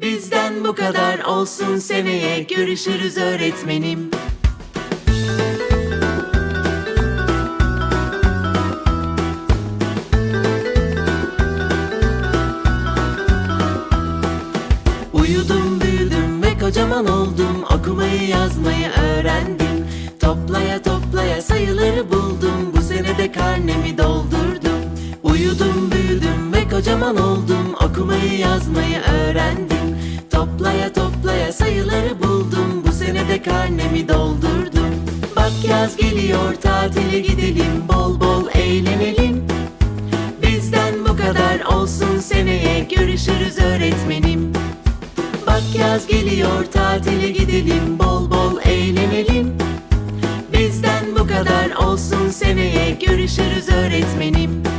Bizden bu kadar olsun seneye görüşürüz öğretmenim. Uyudum büyüdüm ve kocaman oldum. Okumayı yazmayı öğrendim. Toplaya toplaya sayıları buldum. Bu sene de karnemi doldurdum. Uyudum büyüdüm ve kocaman oldum sayıları buldum Bu sene de karnemi doldurdum. Bak yaz geliyor tatile gidelim Bol bol eğlenelim. Bizden bu kadar olsun seneye görüşürüz öğretmenim. Bak yaz geliyor tatile gidelim bol bol eğlenelim. Bizden bu kadar olsun seneye görüşürüz öğretmenim